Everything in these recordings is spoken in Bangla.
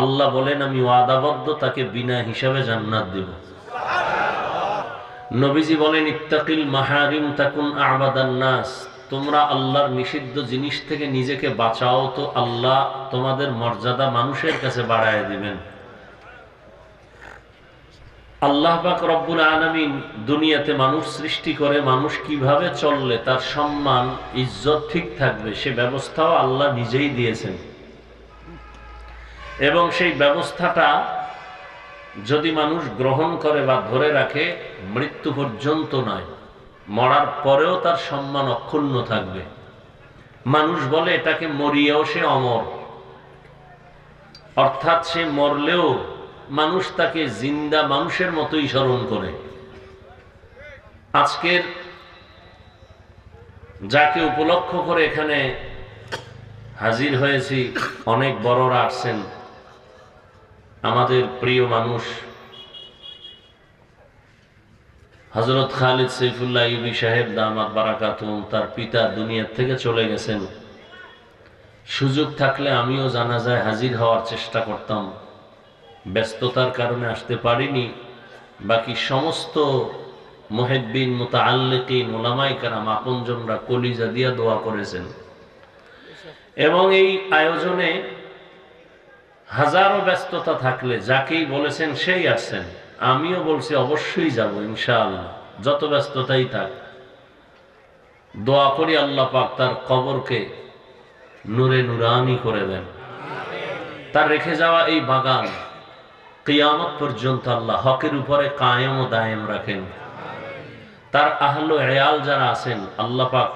আল্লাহ বলেন, আমি ওয়াদাবদ্ধ তাকে বিনা হিসাবে জান্নাত দেব। নবীজি বলেন, ইত্তাকিল মাহারিম তাকুন নাস। তোমরা আল্লাহর নিষিদ্ধ জিনিস থেকে নিজেকে বাঁচাও তো আল্লাহ তোমাদের মর্যাদা মানুষের কাছে বাড়ায় দিবেন। আল্লাহ পাক রব্বুল আলমিন দুনিয়াতে মানুষ সৃষ্টি করে, মানুষ কীভাবে চললে তার সম্মান, ইজ্জত ঠিক থাকবে, সে ব্যবস্থাও আল্লাহ নিজেই দিয়েছেন। এবং সেই ব্যবস্থাটা যদি মানুষ গ্রহণ করে বা ধরে রাখে, মৃত্যু পর্যন্ত নয়, মরার পরেও তার সম্মান অক্ষুণ্ণ থাকবে। মানুষ বলে, এটাকে মরিয়েও সে অমর। অর্থাৎ সে মরলেও মানুষ তাকে জিন্দা মানুষের মতোই স্মরণ করে। আজকের যাকে উপলক্ষ করে এখানে হাজির হয়েছি, অনেক বড়রা আসছেন। আমাদের প্রিয় মানুষ হজরত খালিদ সৈফুল্লাহ ইবি সাহেব দামাত বারাকাতুম তার পিতা দুনিয়ার থেকে চলে গেছেন। সুযোগ থাকলে আমিও জানাজায় হাজির হওয়ার চেষ্টা করতাম। ব্যস্ততার কারণে আসতে পারিনি। বাকি সমস্ত মহেদ্দিন মোতাল্লিকিন ওলামাই কারাম, আপনজনরা কলিজা দিয়া দোয়া করেছেন। এবং এই আয়োজনে হাজারো ব্যস্ততা থাকলে যাকেই বলেছেন সেই আসছেন আমিও বলছি অবশ্যই যাব, ইনশাআল্লাহ। যত ব্যস্ততাই থাক। দোয়া করি আল্লাহ পাক তার কবরকে নূরে নুরানি করে দেন। তার রেখে যাওয়া এই বাগান কিয়ামত পর্যন্ত আল্লাহ হকের উপরে কায়েম ও দায়েম রাখেন। তার আহল এয়াল যারা আছেন, আল্লাহ পাক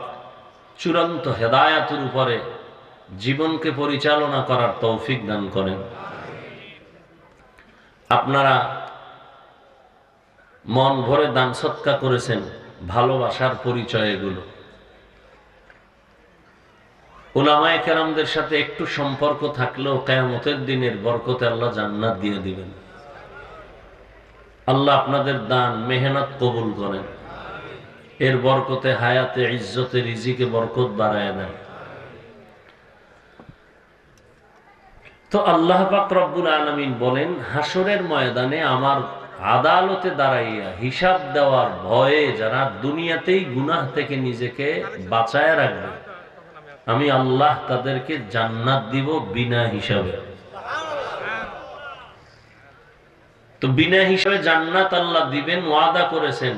চূড়ান্ত হেদায়াতের উপরে জীবনকে পরিচালনা করার তৌফিক দান করেন। আপনারা মন ভরে দান সৎকা করেছেন ভালোবাসার পরিচয় এগুলো। ওলামায় কেরামদের সাথে একটু সম্পর্ক থাকলেও কেয়ামতের দিনের বরকতে আল্লাহ জান্নাত দিয়ে দিবেন। আল্লাহ আপনাদের দান, মেহনত কবুল করেন। এর বরকতে হায়াতে, ইজ্জতে, রিজিকে বরকত বাড়ায় দেন। তো আল্লাহ পাক রব্বুল আলমিন বলেন হাসরের ময়দানে আমার আদালতে দাঁড়াইয়া হিসাব দেওয়ার ভয়ে যারা দুনিয়াতেই গুনাহ থেকে নিজেকে বাঁচায় রাখবে, আমি আল্লাহ তাদেরকে জান্নাত দিব বিনা হিসাবে। তো বিনা হিসাবে জান্নাত আল্লাহ দিবেন, ওয়াদা করেছেন,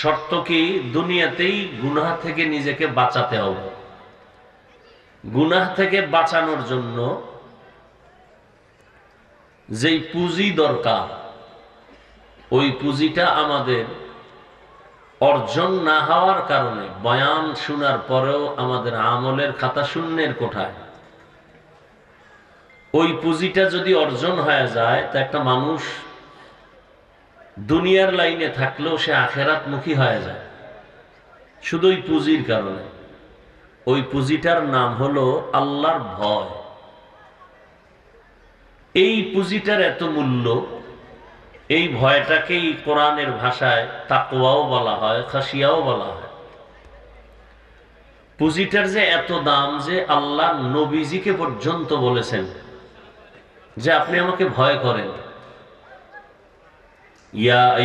শর্ত কি? দুনিয়াতেই গুনাহ থেকে নিজেকে বাঁচাতে হবে। গুনাহ থেকে বাঁচানোর জন্য যেই পুঁজি দরকার, ওই পুঁজিটা আমাদের অর্জন না হওয়ার কারণে বয়ান শোনার পরেও আমাদের আমলের খাতা শূন্যের কোঠায়। ওই পুঁজিটা যদি অর্জন হয়ে যায়, তা একটা মানুষ দুনিয়ার লাইনে থাকলেও সে আখেরাত মুখী হয়ে যায়। শুধু ওই পুঁজির কারণে। ওই পুঁজিটার নাম হলো আল্লাহর ভয়। এই পুঁজিটার এত মূল্য, এই ভয়টাকেই কোরআনের ভাষায় তাকুয়াও বলা হয় খাসিয়াও বলা হয়। পুঁজিটার যে এত দাম যে আল্লাহ নবীজিকে পর্যন্ত বলেছেন যে আপনি আমাকে ভয় করেন। ইয়া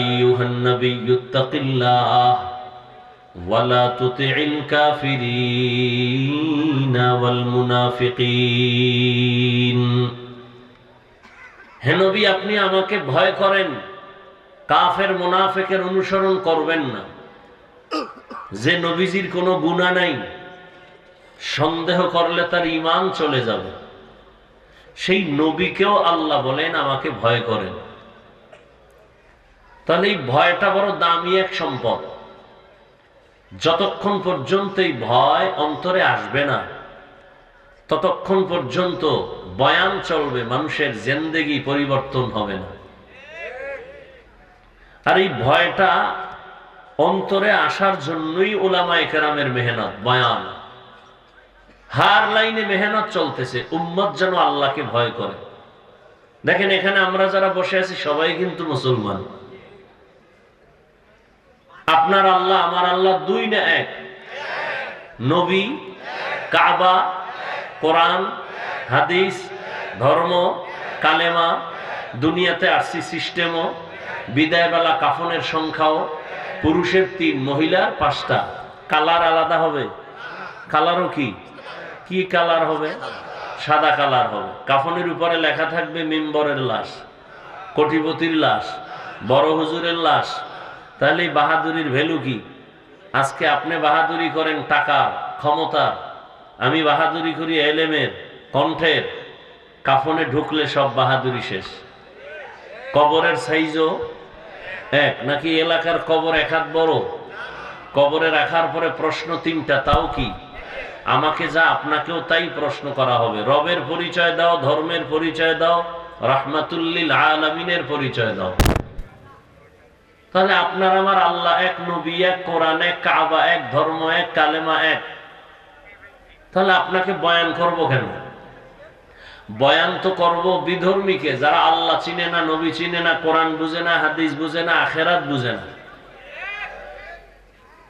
হে নবী, আপনি আমাকে ভয় করেন। কাফের মুনাফেকের অনুসরণ করবেন না। যে নবীজির কোনো গুণা নাই, সন্দেহ করলে তার ইমান চলে যাবে। সেই নবীকেও আল্লাহ বলেন, আমাকে ভয় করেন। তাহলে এই ভয়টা বড় দামি এক সম্পদ। যতক্ষণ পর্যন্ত এই ভয় অন্তরে আসবে না ততক্ষণ পর্যন্ত বয়ান চলবে, মানুষের জেন্দেগি পরিবর্তন হবে না। আর এই ভয়টা অন্তরে আসার জন্যই ওলামা একরামের মেহনত, বয়ান। হার লাইনে মেহনত চলতেছে, উম্মত যেন আল্লাহকে ভয় করে। দেখেন, এখানে আমরা যারা বসে আছি, সবাই কিন্তু মুসলমান। আপনার আল্লাহ, আমার আল্লাহ দুই না এক? নবী, কাবা কোরআন, হাদিস, ধর্ম, কালেমা, দুনিয়াতে আরসি সিস্টেমও, বিদায়বেলা কাফনের সংখ্যাও, পুরুষের তিন, মহিলার পাঁচটা। কালার আলাদা হবে। কালারও কি? কি কালার হবে? সাদা কালার হবে। কাফনের উপরে লেখা থাকবে মেম্বরের লাশ, কোটিপতির লাশ, বড় হুজুরের লাশ। তাহলে বাহাদুরির ভ্যালু কি? আজকে আপনি বাহাদুরি করেন টাকার, ক্ষমতার। আমি বাহাদুরি করি এলেমের, কণ্ঠের, কাফনে ঢুকলে সব বাহাদুরি শেষ। কবরের সাইজও এক, নাকি এলাকার কবর এক হাত বড়? কবরে রাখার পরে প্রশ্ন তিনটা, তাও কি? আমাকে যা, আপনাকেও তাই প্রশ্ন করা হবে। রবের পরিচয় দাও, ধর্মের পরিচয় দাও, রাহমাতুল্লিল আলামিনের পরিচয় দাও। তাহলে আপনার আমার আল্লাহ এক নবী, এক কোরআন, এক কাবা, এক ধর্ম, এক কালেমা, এক তাহলে আপনাকে বয়ান করব কেন? বয়ান তো করব বিধর্মীকে, যারা আল্লাহ চিনে না, নবী চিনে না, কোরআন বুঝে না, হাদিস বুঝে না, আখেরাত বুঝে না।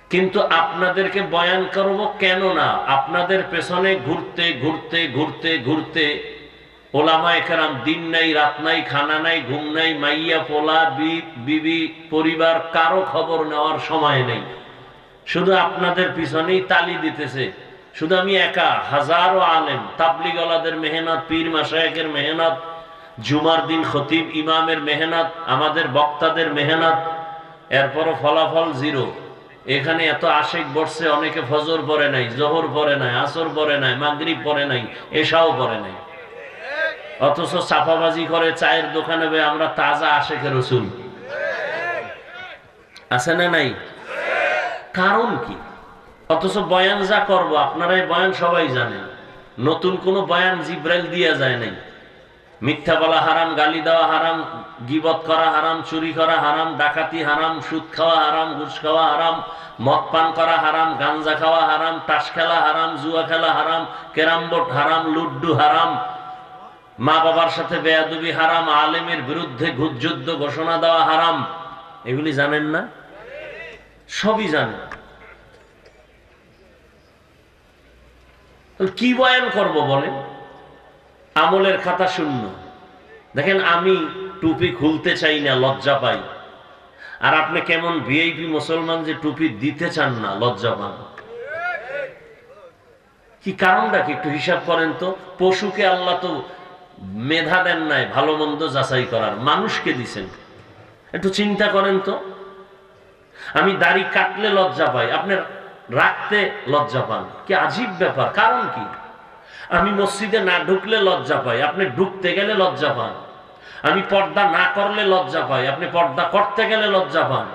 কিন্তু আপনাদেরকে বয়ান করব কেন না? আপনাদের পেছনে ঘুরতে ঘুরতে ঘুরতে ঘুরতে ওলামা একরাম দিন নাই, রাত নাই, খানা নাই, ঘুম নাই, মাইয়া, পোলা বিবি, পরিবার, কারও খবর নেওয়ার সময় নেই। শুধু আপনাদের পিছনেই তালি দিতেছে। শুধু আমি একা, হাজারো আলেম, তাবলিগলাদের মেহনত, পীর মাসায়কের মেহনত, জুমার দিন খতিব ইমামের মেহনত, আমাদের বক্তাদের মেহনত, এরপরও ফলাফল জিরো। এখানে এত আশেক বসছে, অনেকে ফজর পরে নাই, জহর পরে নাই, আসর পরে নাই, মাগরিব পরে নাই এসাও পরে নাই। অথচ চাপাবাজি করে চায়ের দোকানে আমরা তাজা আশেখের রসুল। আছে না নাই? কারণ কি? অথচ বয়ান যা করব আপনারাই বয়ান সবাই জানেন। নতুন কোনো বয়ান জিব্রাইল দিয়া যায় নাই। মিথ্যা বলা হারাম, গালি দেওয়া হারাম, গিবত করা হারাম, চুরি করা হারাম, ডাকাতি হারাম, সুদ খাওয়া হারাম, ঘুষ খাওয়া হারাম, মদ পান করা হারাম, গাঞ্জা খাওয়া হারাম, তাস খেলা হারাম, জুয়া খেলা হারাম, ক্যারাম বোর্ড হারাম, লুড্ডু হারাম, মা বাবার সাথে বেয়াদুবি হারাম, আলেমের বিরুদ্ধে যুদ্ধ ঘোষণা দেওয়া হারাম। এগুলি জানেন না? সবই জানেন। কি বয়ান করব বলেন? আমলের খাতা শূন্য। দেখেন, আমি টুপি খুলতে চাই না, লজ্জা পাই। আর আপনি কেমন ভিআইপি মুসলমান যে টুপি দিতে চান না, লজ্জা পান। কি কারণটা কি? একটু হিসাব করেন তো। পশুকে আল্লাহ তো মেধা দেন নাই, ভালো মন্দ যাচাই করার। মানুষকে দিছেন। একটু চিন্তা করেন তো। আমি দাড়ি কাটলে লজ্জা পাই। আপনার রাখতে লজ্জা পান। কি আজীব ব্যাপার, কারণ কি? আমি মসজিদে না ঢুকলে লজ্জা পাই, আপনি ঢুকতে গেলে লজ্জা পান। আমি পর্দা না করলে লজ্জা পাই, আপনি পর্দা করতে গেলে লজ্জা পান।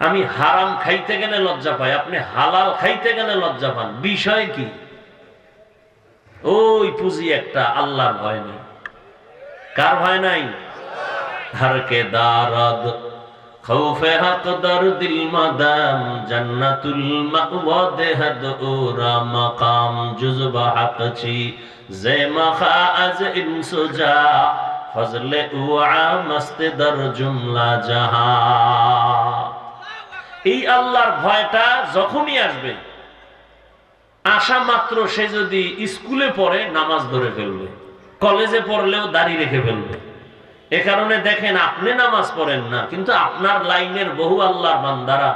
আমি হারাম খাইতে গেলে লজ্জা পাই, আপনি হালাল খাইতে গেলে লজ্জা পান। বিষয় কি? ওই পুঁজি একটা আল্লাহর ভয় নেই। কার ভয় নাই? হারকে দারদ? খৌফে হক দর দিল মাদাম জান্নাতুল মাওয়া দেহদ ওরা মাকাম মাখা আজ ফজলে উআ মস্তে দর জুমলা জাহা এই আল্লাহর ভয়টা যখনই আসবে আসা মাত্র সে যদি স্কুলে পড়ে, নামাজ ধরে ফেলবে, কলেজে পড়লেও দাড়ি রেখে ফেলবে। এ কারণে দেখেন আপনি নামাজ পড়েন না, কিন্তু আপনার লাইনের বহু আল্লাহর বান্দারা,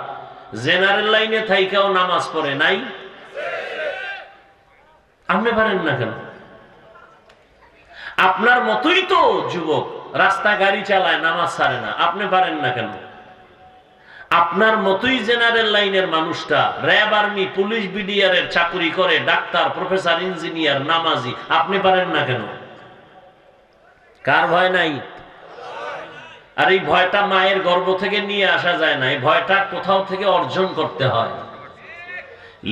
জেনারেল লাইনে থাইকাও নামাজ পড়ে নাই। আপনি পারেন না কেন? আপনার মতোই তো যুবক, রাস্তা গাড়ি চালায়, নামাজ ছাড়ে না। আপনি পারেন না কেন? আপনার মতোই জেনারেল লাইনের মানুষটা, র্যাব আর্মি, পুলিশ বিডিআরের চাকরি করে, ডাক্তার, প্রফেসর, ইঞ্জিনিয়ার, নামাজি, আপনি পারেন না কেন? কার ভয় নাই? আর এই ভয়টা মায়ের গর্ভ থেকে নিয়ে আসা যায় না, এই ভয়টা কোথাও থেকে অর্জন করতে হয়।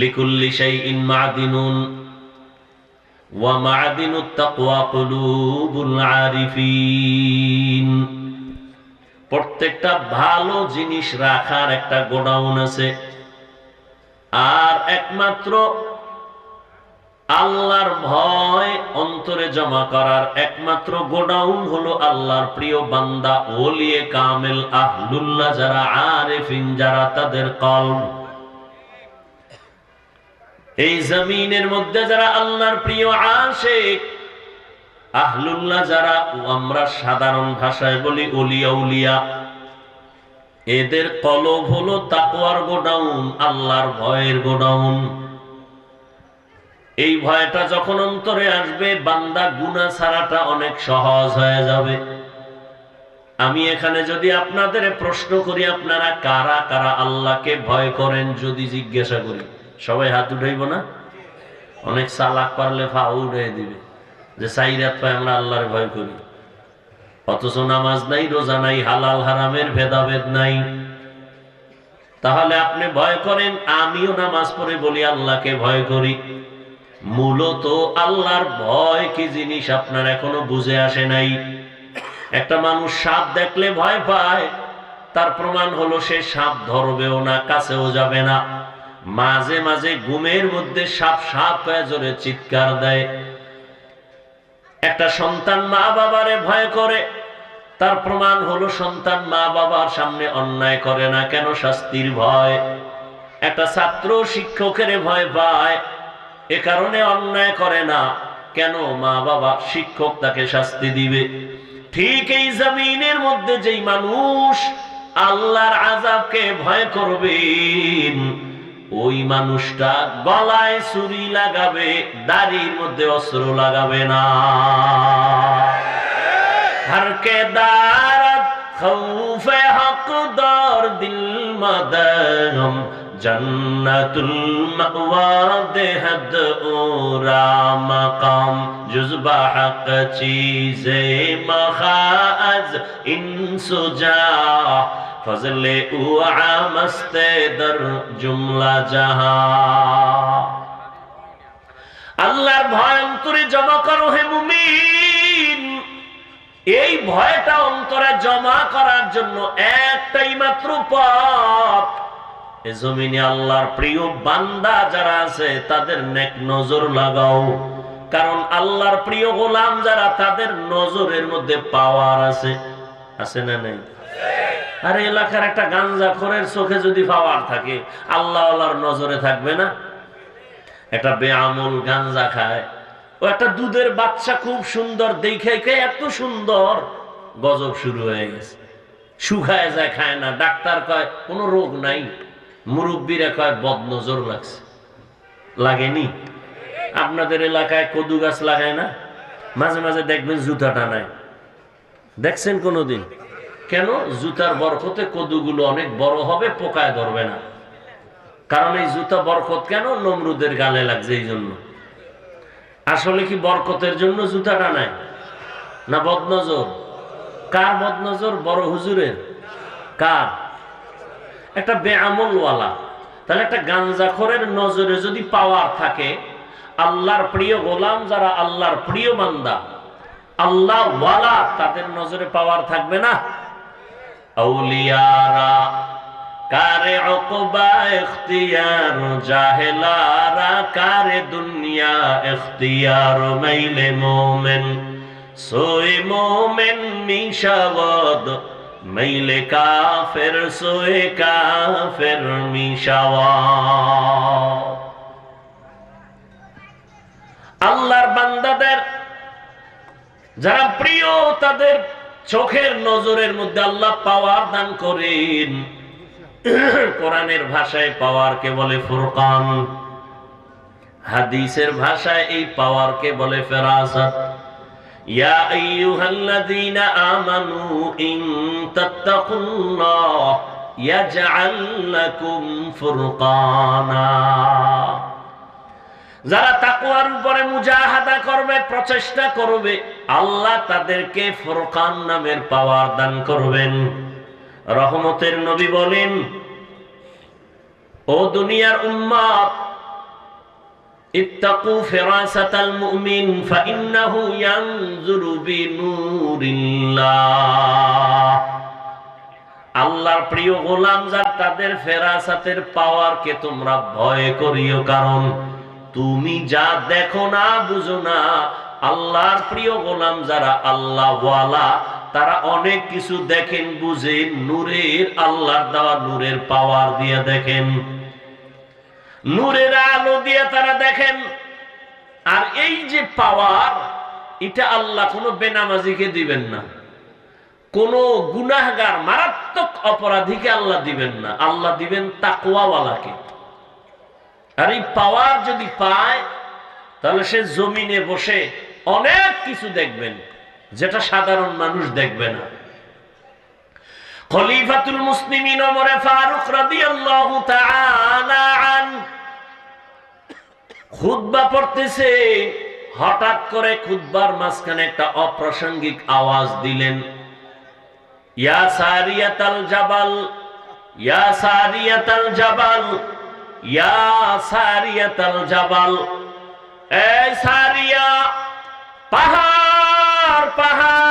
লিকুল্লি সেই ইন ওয়া মাদিনুত প্রত্যেকটা ভালো জিনিস রাখার একটা গোডাউন আছে। আর একমাত্র আল্লাহর ভয় অন্তরে জমা করার একমাত্র গোডাউন হলো আল্লাহর প্রিয় বান্দা ওলিয়ে কামেল আহলুল্লাহ যারা আরেফিন, যারা তাদের কলম। এই জমিনের মধ্যে যারা আল্লাহর প্রিয় আসে, আহলুল্লাহ যারা আমরা সাধারণ ভাষায় বলি অলিয়া উলিয়া। এদের কলব হলো তাকওয়ার গোডাউন, আল্লাহর ভয়ের গোডাউন। এই ভয়টা যখন অন্তরে আসবে, বান্দা গুনা ছাড়াটা অনেক সহজ হয়ে যাবে। আমি এখানে যদি আপনাদের প্রশ্ন করি, আপনারা কারা কারা আল্লাহকে ভয় করেন যদি জিজ্ঞাসা করি? সবাই হাত উঠাইব না? অনেক চালাক পারলে ফা উঠে দিবে। যে সাইরাত পায় আমরা আল্লাহর ভয় করি। অথচ নামাজ নাই, রোজা নাই, হালাল, হারামের ভেদাভেদ নাই। তাহলে আপনি ভয় করেন, আমিও নামাজ পড়ে বলি, আল্লাহকে ভয় করি। মূলত আল্লাহর ভয় কি জিনিস আপনার এখনও বুঝে আসে নাই। একটা মানুষ সাপ দেখলে ভয় পায়, তার প্রমাণ হলো সে সাপ ধরবেও না, কাছেও যাবে না। মাঝে মাঝে ঘুমের মধ্যে সাপ সাপ হয়ে জোরে চিৎকার দেয়। একটা সন্তান মা বাবারে ভয় করে, তার প্রমাণ হলো সন্তান মা বাবার সামনে অন্যায় করে না, কেন শাস্তির ভয়? একটা ছাত্র শিক্ষকের ভয় পায় এ কারণে অন্যায় করে না। কেন? মা বাবা শিক্ষক তাকে শাস্তি দিবে। ঠিক এই জমিনের মধ্যে যেই মানুষ আল্লাহর আজাবকে ভয় করবেন, ওই মানুষটা গলায় ছুরি লাগাবে, দাড়ির মধ্যে অস্ত্র লাগাবে না। দিল মদগম জন্নতুল মাওয়া দেহদ জুজবা হক চীজে মখাজ ইনসুজা ফজলে উ আমস্তে দর জুমলা জাহা। আল্লাহর ভয় অন্তরে জমা করো হে মুমিন। এই ভয়টা অন্তরে জমা করার জন্য একটাই মাত্র পথ। এ জমিনে আল্লাহর প্রিয় বান্দা যারা আছে, তাদের নেক নজর লাগাও। কারণ আল্লাহর প্রিয় গোলাম যারা, তাদের নজরের মধ্যে পাওয়ার আছে। আছে না নেই? আর এলাকার একটা গাঞ্জা খোরের চোখে যদি পাওয়ার থাকে আল্লাহ আল্লাহর নজরে থাকবে না? একটা বেআমুল গাঞ্জা খায়। ও একটা দুধের বাচ্চা খুব সুন্দর, দেখে এত সুন্দর? গজব শুরু হয়ে গেছে। শুকায় যায়, খায় না। ডাক্তার কয়, কোনো রোগ নাই। মুরব্বীরা কয়, বদনজর লাগছে। লাগেনি? আপনাদের এলাকায় কদু গাছ লাগায় না? মাঝে মাঝে দেখবেন জুতা টানায়। দেখছেন কোনোদিন? কেন? জুতার বরকতে কদুগুলো অনেক বড় হবে, পোকায় ধরবে না। কারণ এই জুতা বরকত কেন? নমরুদের গালে লাগছে এই জন্য। আসলে কি বরকতের জন্য জুতা টানায়? না বদনজর? কার বদনজর? বড় হুজুরের। কার? একটা বেআমলওয়ালা। তাহলে একটা গাঞ্জাখরের নজরে যদি পাওয়ার থাকে, আল্লাহর প্রিয় গোলাম যারা আল্লাহর প্রিয় বান্দা, আল্লাহ ওয়ালা তাদের নজরে পাওয়ার থাকবে না। আউলিয়ারা, কারে অকবা এখতিয়ার, জাহেলারা, কারে দুনিয়া এখতিয়ার, মাইলে মোমেন, সোয়ে মোমেন মিশাবদ মাইলে কাফের সোয়ে মিশাওয়াদ আল্লাহর বান্দাদের, যারা প্রিয়, তাদের চোখের নজরের মধ্যে আল্লাহ পাওয়ার দান করেন। কোরআনের ভাষায় পাওয়ারকে বলে ফুরকান। হাদিসের ভাষায় এই পাওয়ারকে বলে ফেরাসাত। ইয়া আইয়ুহাল্লাযীনা আমানু ইন তাত্তাকুল্লাহ ইয়াজআল লাকুম ফুরকানা। যারা তাকুয়ার উপরে মুজাহাদা করবে, প্রচেষ্টা করবে, আল্লাহ তাদেরকে ফুরকান নামের পাওয়ার দান করবেন। রহমতের নবী বলেন, ও দুনিয়ার উম্মাত ইত্তাকু ফিরাসাতাল মুমিন ফাইন্নাহু ইয়ানজুরু বিনুরিল্লাহ। আল্লাহর প্রিয় গোলাম যার তাদের ফেরাসাতের পাওয়ারকে তোমরা ভয় করিও, কারণ তুমি যা দেখো না, বুঝো না, আল্লাহর প্রিয় গোলাম যারা আল্লাহ তারা অনেক কিছু দেখেন, বুঝেন, নূরের, আল্লাহর দেওয়া নূরের পাওয়ার দিয়ে দেখেন। নূরের আলো দিয়ে তারা দেখেন। আর এই যে পাওয়ার, এটা আল্লাহ কোনো বেনামাজিকে দিবেন না। কোন গুনাহগার মারাত্মক অপরাধীকে আল্লাহ দিবেন না। আল্লাহ দিবেন তাকুয়াওয়ালাকে আর এই পাওয়ার যদি পায়, তাহলে সে জমিনে বসে অনেক কিছু দেখবেন, যেটা সাধারণ মানুষ দেখবে না। খলিফাতুল মুসলিমিন ওমরে ফারুক পড়তেছে। হঠাৎ করে খুতবার মাঝখানে একটা অপ্রাসঙ্গিক আওয়াজ দিলেন। সারিয়া, পাহাড় পাহাড়।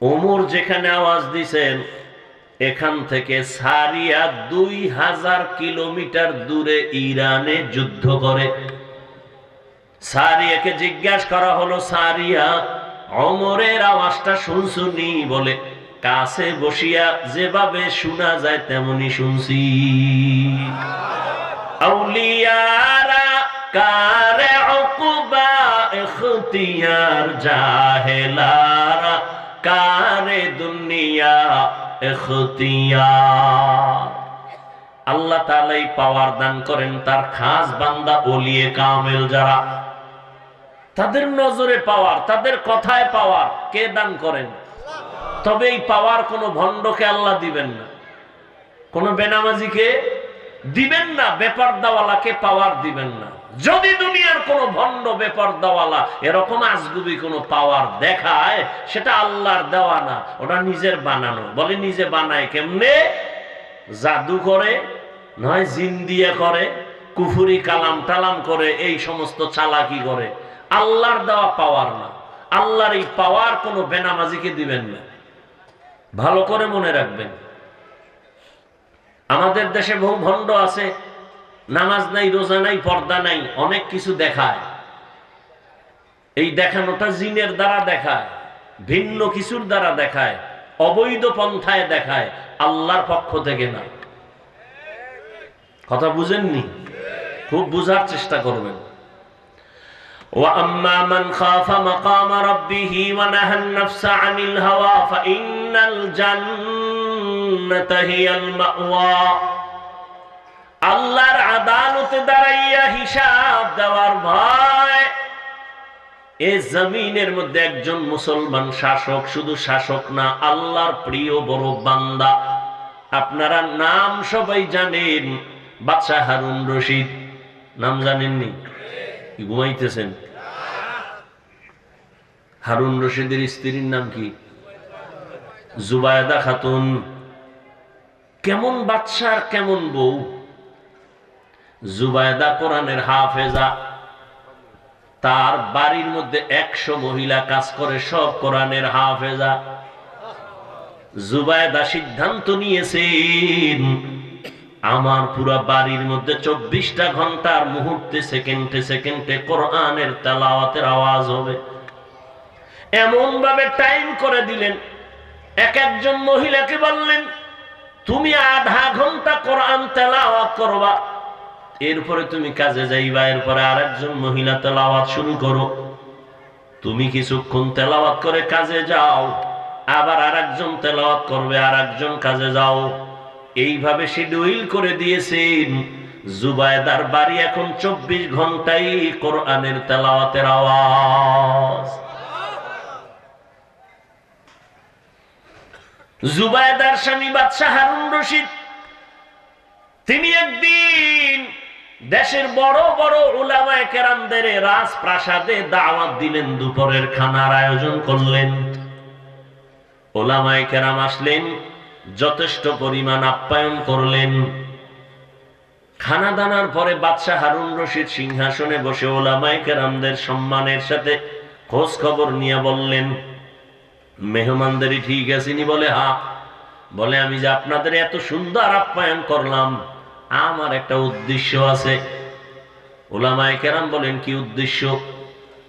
ওমর যেখানে আওয়াজ দিছেন, এখান থেকে সারিয়া দুই হাজার কিলোমিটার দূরে ইরানে যুদ্ধ করে। সারিয়াকে জিজ্ঞাসা করা হলো, সারিয়া অমরের আওয়াজটা শুনছুনি? বলে, কাছে বসিয়া যেভাবে শোনা যায় তেমনি শুনছি। কারে অকুবা এখতিয়ার জাহেলারা কারে দুনিয়া এখতিয়ার আল্লাহ তালাই পাওয়ার দান করেন তার খাস বান্দা ওলিয়ে কামেল যারা। তাদের নজরে পাওয়ার, তাদের কথায় পাওয়ার কে দান করেন? তবে এই পাওয়ার কোনো ভণ্ডকে আল্লাহ দিবেন না। কোন বেনামাজিকে দিবেন না বেপার দাওয়ালাকে পাওয়ার দিবেন না। যদি দুনিয়ার কোন ভণ্ড বেপার দাওয়ালা এরকম আজগুবি কোন পাওয়ার দেখায়, সেটা আল্লাহর দেওয়া না, ওটা নিজের বানানো। বলে নিজে বানায় কেমনে? জাদু করে, নয় জিন দিয়ে করে, কুফুরি কালাম টালাম করে, এই সমস্ত চালাকি করে। আল্লাহর দেওয়া পাওয়ার না। আল্লাহর এই পাওয়ার কোনো বেনামাজিকে দিবেন না। ভালো করে মনে রাখবেন। আমাদের দেশে বহু ভণ্ড আছে নামাজ নাই রোজা নাই পর্দা নাই অনেক কিছু দেখায় এই দেখানোটা জিনের দ্বারা দেখায় ভিন্ন কিছুর দ্বারা দেখায় অবৈধ পন্থায় দেখায় আল্লাহর পক্ষ থেকে না কথা বুঝেননি খুব বুঝার চেষ্টা করবেন وأما من خاف مقام ربه ونهى النفس عن الهوى فإن الجنة هي المأوى আল্লাহর আদালতে দাঁড়াইয়া হিসাব দেওয়ার ভয়। এ জমিনের মধ্যে একজন মুসলমান শাসক, শুধু শাসক না, আল্লাহর প্রিয় বড় বান্দা। আপনারা নাম সবাই জানেন, বাদশাহ হারুন রশিদ। নাম জানেননি? ঘুমাইতেছেন? হারুন রশিদের স্ত্রীর নাম কি? জুবায়দা খাতুন। কেমন বাদশাহ কেমন বউ? জুবায়দা কোরআনের হাফেজা, তার বাড়ির মধ্যে একশো মহিলা কাজ করে, সব কোরআনের হাফেজা। জুবায়দা সিদ্ধান্ত নিয়েছেন, আমার পুরা বাড়ির মধ্যে চব্বিশটা ঘণ্টার মুহূর্তে সেকেন্ডে সেকেন্ডে কোরআনের তেলাওয়াতের আওয়াজ হবে। এমন ভাবে টাইম করে দিলেন, এক একজন মহিলাকে বললেন, তুমি আধা ঘণ্টা কোরআন তেলাওয়াত করবা। এরপরে তুমি কাজে যাইবা, এরপরে আরেকজন মহিলা তেলাওয়াত শুরু করো। তুমি কিছুক্ষণ তেলাওয়াত করে কাজে যাও, আবার আরেকজন তেলাওয়াত করবে আর একজন কাজে যাও। এইভাবে শিডিউল করে দিয়েছেন। জুবায়দার বাড়ি এখন চব্বিশ ঘন্টাই কোরআনের তেলাওয়াতের আওয়াজ। জুবায়দার স্বামী বাদশাহ হারুন রশিদ, তিনি একদিন দেশের বড় বড় উলামায় কেরামদের রাজপ্রাসাদে দাওয়াত দিলেন, দুপুরের খানার আয়োজন করলেন। ওলামায় কেরাম আসলেন, যথেষ্ট পরিমাণ আপ্যায়ন করলেন। খানা দানার পরে বাদশাহ হারুন রশিদ সিংহাসনে বসে ওলামায় কেরামদের সম্মানের সাথে খোঁজ খবর নিয়ে বললেন মেহমানদারি ঠিক আছেনি বলে হা বলে, আমি যে আপনাদের এত সুন্দর আপ্যায়ন করলাম আমার একটা উদ্দেশ্য আছে। ওলামায় কেরাম বলেন, কি উদ্দেশ্য?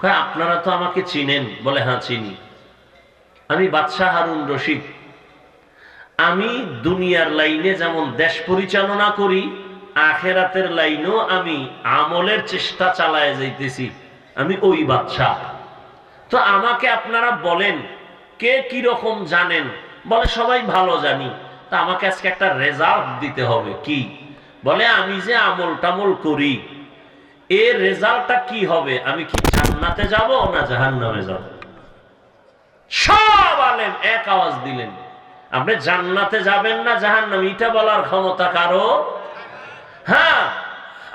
আপনারা তো আমাকে চিনেন। বলে হ্যাঁ চিনি। আমি বাদশাহ হারুন রশিদ। আমি দুনিয়ার লাইনে যেমন দেশ পরিচালনা করি, আখেরাতের লাইনও আমি আমলের চেষ্টা চালায় যাইতেছি। আমি ওই বাচ্চা তো আমাকে আপনারা বলেন, কে কি রকম জানেন? বলে, সবাই ভালো জানি। তা আমাকে আজকে একটা রেজাল্ট দিতে হবে। কি? বলে, আমি যে আমল টামল করি, এর রেজাল্টটা কি হবে? আমি কি জান্নাতে যাব না জাহান্নামে যাব? সব আলেম এক আওয়াজ দিলেন, আপনি জান্নাতে যাবেন না জাহান্নামে? এটা বলার ক্ষমতা কারও? হ্যাঁ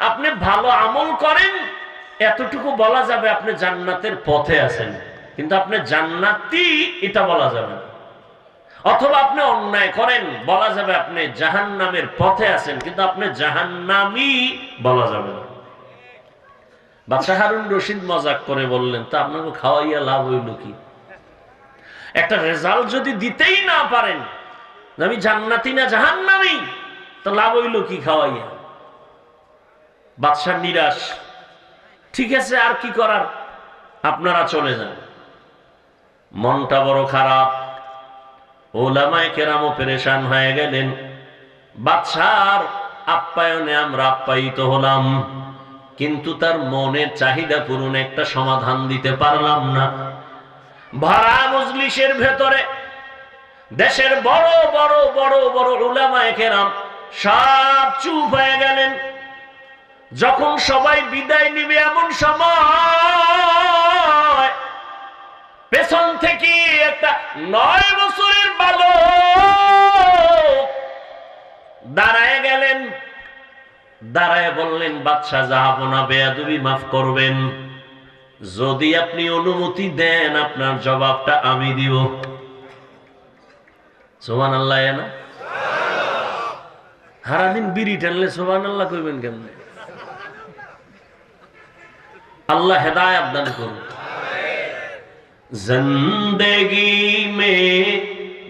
আপনি ভালো আমল করেন, এতটুকু বলা যাবে আপনি জান্নাতের পথে আছেন। কিন্তু আপনি জান্নাতি, এটা বলা যাবে না। অথবা আপনি অন্যায় করেন, বলা যাবে আপনি জাহান্নামের পথে আছেন, কিন্তু আপনি জাহান্নামি বলা যাবে না। বাদশাহ হারুন রশিদ মজাক করে বললেন, তা আপনাকে খাওয়াইয়া লাভ হইল কি? একটা রেজাল্ট যদি দিতেই না পারেন, আমি জান্নাতি না জাহান্নামি? তো লাভ হইল কি খাওয়াইয়া? বাদশাহ নিরাশ, ঠিক আছে, আর কি করার? আপনারা চলে যান। মনটা বড় খারাপ ওলামায় কেরামও পেরেশান হয়ে গেলেন। বাদশার আপ্যায়নে আমরা আপ্যায়িত হলাম, কিন্তু তার মনের চাহিদা পূরণে একটা সমাধান দিতে পারলাম না। ভাড়া মজলিসের ভেতরে দেশের বড় বড় বড় বড় উলামায়ে কেরাম সব চুপ হয়ে গেলেন। যখন সবাই বিদায় নিবে এমন সময়, পেছন থেকে একটা নয় বছরের বালক দাঁড়ায় গেলেন। দাঁড়ায় বললেন বাদশাহ জাহাবনা বেয়াদুবি মাফ করবেন। যদি আপনি অনুমতি দেন, আপনার জবাবটা আমি দিব। সোমান আল্লাহ না? সারাদিন বিড়ি টানলে সোমান আল্লাহ কইবেন কেমনে? আল্লাহ হেদায়ত দান করুন। জিন্দগি মে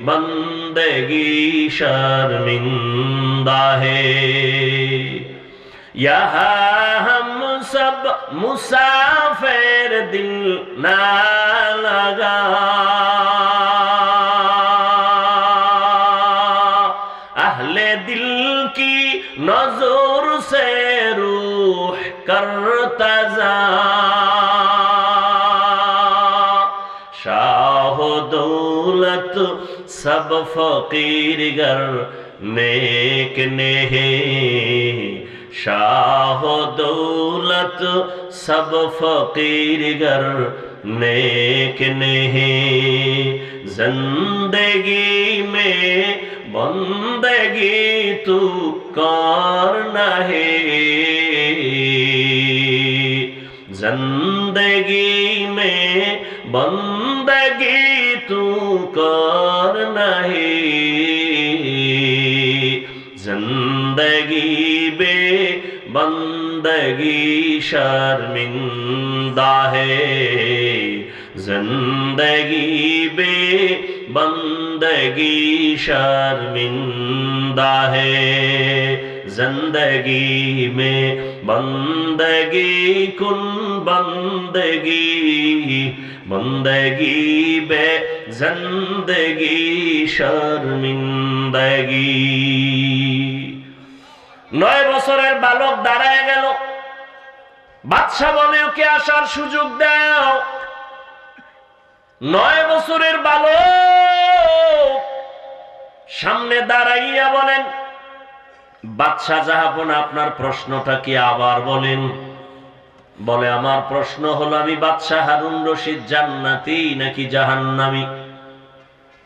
بندگی شرمندہ ہے یہاں ہم سب مسافر دل نہ لگا सब फकीर गर नेक नेहे शाह दौलत सब फकीर गर नेक नेहे जिंदगी में बंदगी तू कौन नहे जिंदगी में बंदगी तू कर नहीं। ज़िंदगी बे बंदगी शर्मिंदा है। ज़िंदगी बे बंदगी शर्मिंदा है। ज़िंदगी में बंदगी, कुन बंदगी বন্দগি বে জন্দগি শর্মিন্দগি। নয় বছরের বালক দাঁড়ায় গেল। বাদশাহ বলে, ওকে আসার সুযোগ দাও। নয় বছরের বালক সামনে দাঁড়াইয়া বলেন, বাদশাহ জাহাপন, আপনার প্রশ্নটা কি আবার বলেন? বলে, আমার প্রশ্ন হলো, আমি বাদশাহ হারুন রশিদ জান্নাতি নাকি জাহান্নামি?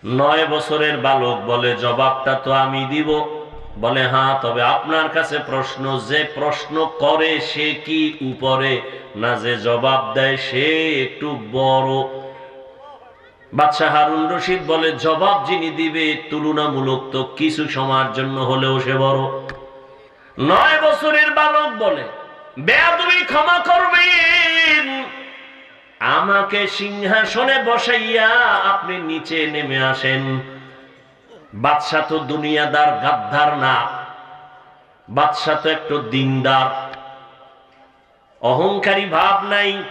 নয় বছরের বালক বলে, জবাবটা তো আমি দিব। বলে হ্যাঁ তবে আপনার কাছে প্রশ্ন, যে প্রশ্ন করে সে কি উপরে? না, যে জবাব দেয় সে একটু বড়। বাদশাহ হারুন রশিদ বলে, জবাব যিনি দিবে তুলনামূলক তো কিছু সময়ের জন্য হলেও সে বড়। নয় বছরের বালক বলে ক্ষমা করবেন। আমাকে সিংহাসনে বসাইয়া আপনি নিচে নেমে আসেন। বাদশা তো দুনিয়াদার গাদ্দার না। বাদশা তো একটু দিনদার। অহংকারী ভাব নাই।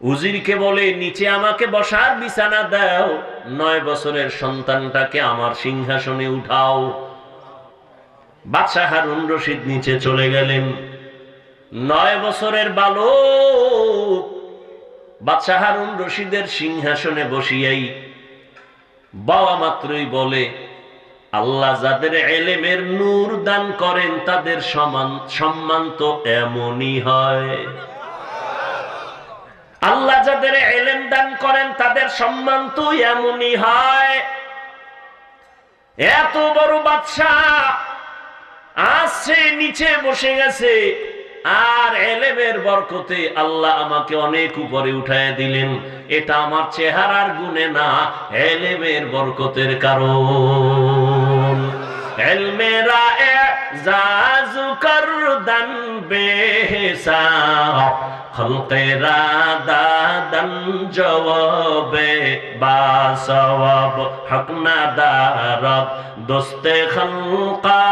উজিরকে বলে, নিচে আমাকে বসার বিছানা দাও। নয় বছরের সন্তানটাকে আমার সিংহাসনে উঠাও। বাদশাহ হারুন রশিদ নিচে চলে গেলেন। নয় বছরের বালক। বাদশাহ হারুন রশিদের সিংহাসনে বসিয়াই বাবা মাত্রই বলে, আল্লাহ যাদের এলেমের নূর দান করেন, তাদের সমান, সম্মান তো এমনই হয়। আল্লাহ যাদের এলেম দান করেন, তাদের সম্মান তো এমনই হয়। এত বড় বাদশাহ আসছে নিচে বসে গেছে। আর এলেমের বরকতে আল্লাহ আমাকে অনেক উপরে উঠায় দিলেন। এটা আমার চেহারার গুণে না, এলেমের বরকতের কারণ। এলমেরা এজাজু করদান বেহসা খলকেরা দাদান জবাবে বাসওয়াব, হক দারব দোস্তে খলকা